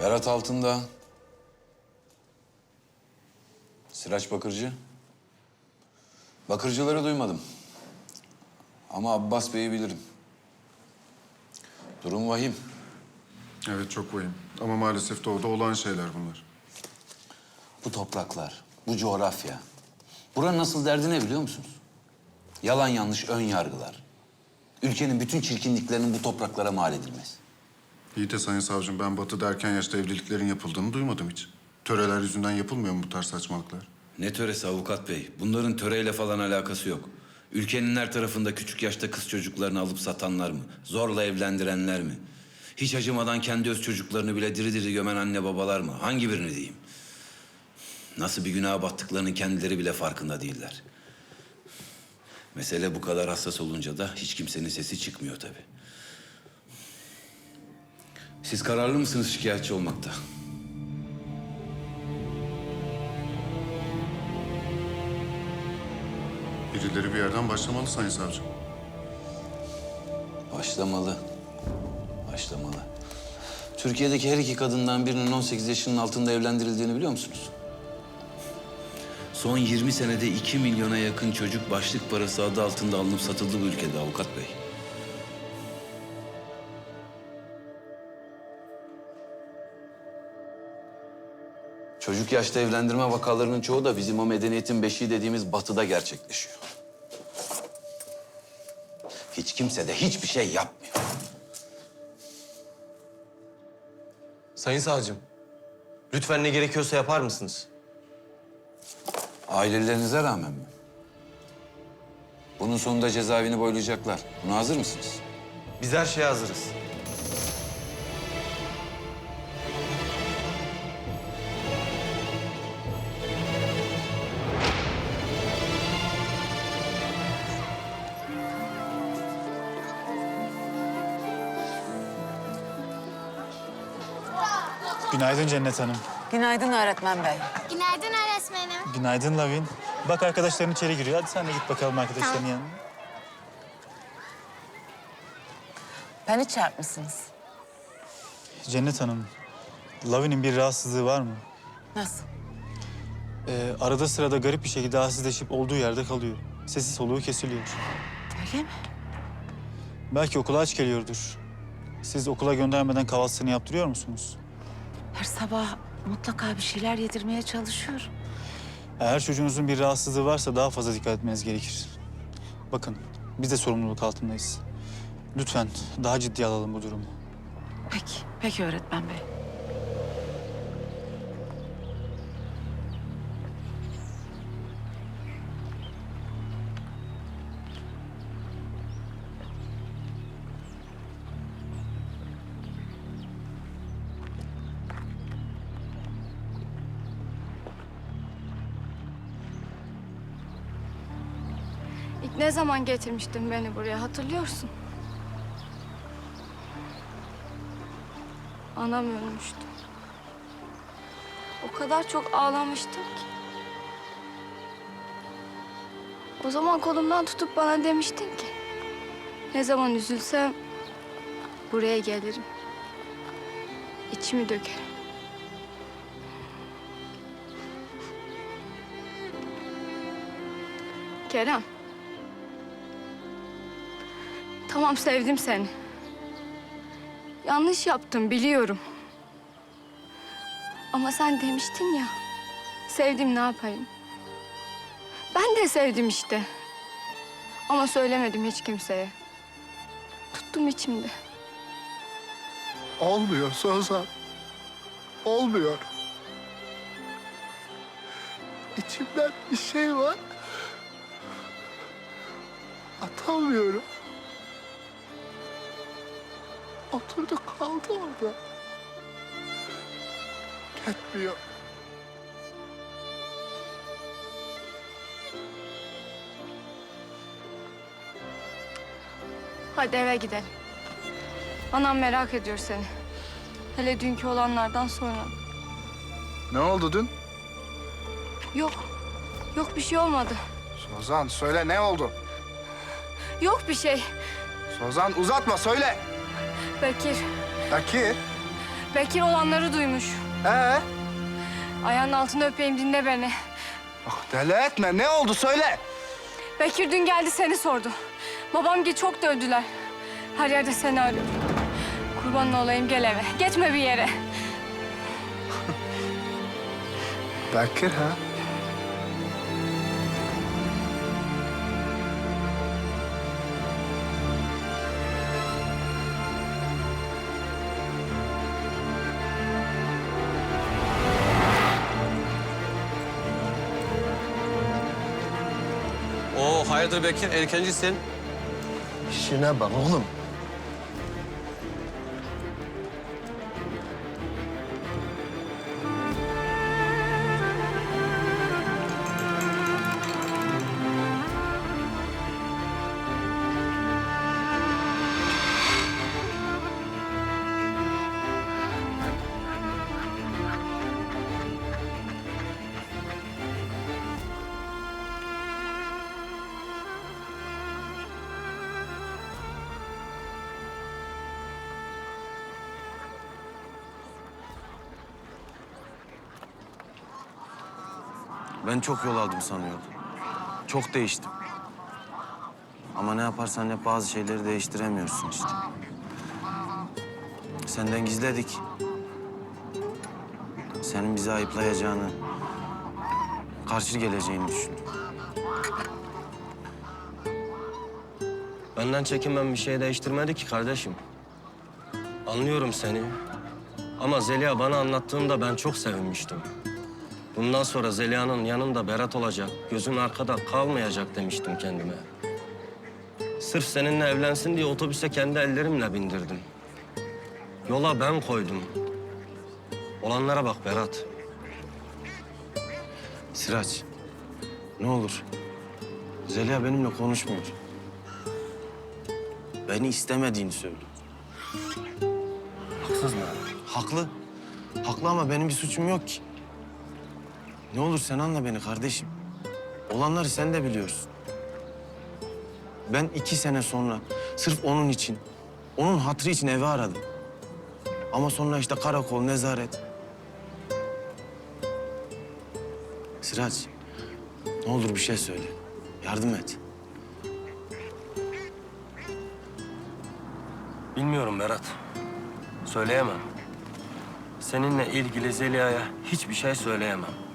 Berat Altındağ. Sıraç Bakırcı. Bakırcıları duymadım. Ama Abbas Bey'i bilirim. Durum vahim. Evet çok vahim. Ama maalesef doğuda olan şeyler bunlar. Bu topraklar, bu coğrafya. Buranın nasıl derdi ne biliyor musunuz? Yalan yanlış ön yargılar. Ülkenin bütün çirkinliklerinin bu topraklara mal edilmesi. İyi de Sayın Savcım ben Batı'da erken yaşta evliliklerin yapıldığını duymadım hiç. Töreler yüzünden yapılmıyor mu bu tarz saçmalıklar? Ne töresi avukat bey? Bunların töreyle falan alakası yok. Ülkenin her tarafında küçük yaşta kız çocuklarını alıp satanlar mı? Zorla evlendirenler mi? Hiç acımadan kendi öz çocuklarını bile diri diri gömen anne babalar mı? Hangi birini diyeyim? Nasıl bir günaha battıklarının kendileri bile farkında değiller. Mesele bu kadar hassas olunca da hiç kimsenin sesi çıkmıyor tabii. Siz kararlı mısınız şikayetçi olmakta? Birileri bir yerden başlamalı Sayın Savcım. Başlamalı. Başlamalı. Türkiye'deki her iki kadından birinin 18 yaşının altında evlendirildiğini biliyor musunuz? Son 20 senede 2 milyona yakın çocuk başlık parası adı altında alınıp satıldı bu ülkede avukat bey. Çocuk yaşta evlendirme vakalarının çoğu da bizim o medeniyetin beşiği dediğimiz batıda gerçekleşiyor. Hiç kimse de hiçbir şey yapmıyor. Sayın savcım, lütfen ne gerekiyorsa yapar mısınız? Ailelerinize rağmen mi? Bunun sonunda cezaevini boylayacaklar. Buna hazır mısınız? Biz her şeye hazırız. Günaydın Cennet Hanım. Günaydın öğretmen bey. Günaydın öğretmenim. Günaydın Lavin. Bak arkadaşların içeri giriyor. Hadi sen de git bakalım arkadaşların Tamam. yanına. Beni çarpmışsınız. Cennet Hanım, Lavin'in bir rahatsızlığı var mı? Nasıl? Ee, arada sırada garip bir şekilde halsizleşip olduğu yerde kalıyor. Sesi soluğu kesiliyor. Öyle mi? Belki okula aç geliyordur. Siz okula göndermeden kahvaltısını yaptırıyor musunuz? Her sabah mutlaka bir şeyler yedirmeye çalışıyorum. Eğer çocuğunuzun bir rahatsızlığı varsa daha fazla dikkat etmeniz gerekir. Bakın, biz de sorumluluk altındayız. Lütfen daha ciddiye alalım bu durumu. Peki, peki öğretmen bey. İlk ne zaman getirmiştin beni buraya hatırlıyorsun? Anam ölmüştü. O kadar çok ağlamıştım ki. O zaman kolumdan tutup bana demiştin ki... ...ne zaman üzülsem buraya gelirim. İçimi dökerim. Kerem. Tamam sevdim seni. Yanlış yaptım biliyorum. Ama sen demiştin ya. Sevdim ne yapayım? Ben de sevdim işte. Ama söylemedim hiç kimseye. Tuttum içimde. Olmuyor Sozan. Olmuyor. İçimden bir şey var. Atamıyorum. Oturdu kaldı orada. Gitmiyor. Hadi eve gidelim. Anam merak ediyor seni. Hele dünkü olanlardan sonra. Ne oldu dün? Yok. Yok bir şey olmadı. Sozan söyle ne oldu? Yok bir şey. Sozan uzatma söyle. Bekir. Bekir. Bekir olanları duymuş. Ee? Ayağının altını öpeyim dinle beni. Ah, deli etme. Ne oldu söyle. Bekir dün geldi seni sordu. Babam gibi çok dövdüler. Her yerde seni arıyor. Kurbanın olayım gel eve. Geçme bir yere. Bekir ha? Hayırdır Bekir erkencisin. İşine bak oğlum. Ben çok yol aldım sanıyordum. Çok değiştim. Ama ne yaparsan yap bazı şeyleri değiştiremiyorsun işte. Senden gizledik. Senin bizi ayıplayacağını, karşı geleceğini düşündüm. Benden çekinmem bir şey değiştirmedi ki kardeşim. Anlıyorum seni. Ama Zeliha bana anlattığında ben çok sevinmiştim. Bundan sonra Zeliha'nın yanında Berat olacak, gözün arkada kalmayacak demiştim kendime. Sırf seninle evlensin diye otobüse kendi ellerimle bindirdim. Yola ben koydum. Olanlara bak Berat. Sıraç, ne olur. Zeliha benimle konuşmuyor. Beni istemediğini söylüyor. Haksız mı? Haklı. Haklı ama benim bir suçum yok ki. Ne olur sen anla beni kardeşim. Olanları sen de biliyorsun. Ben iki sene sonra sırf onun için, onun hatırı için evi aradım. Ama sonra işte karakol, nezaret. Sıraç, ne olur bir şey söyle. Yardım et. Bilmiyorum Berat. Söyleyemem. Seninle ilgili Zeliha'ya hiçbir şey söyleyemem.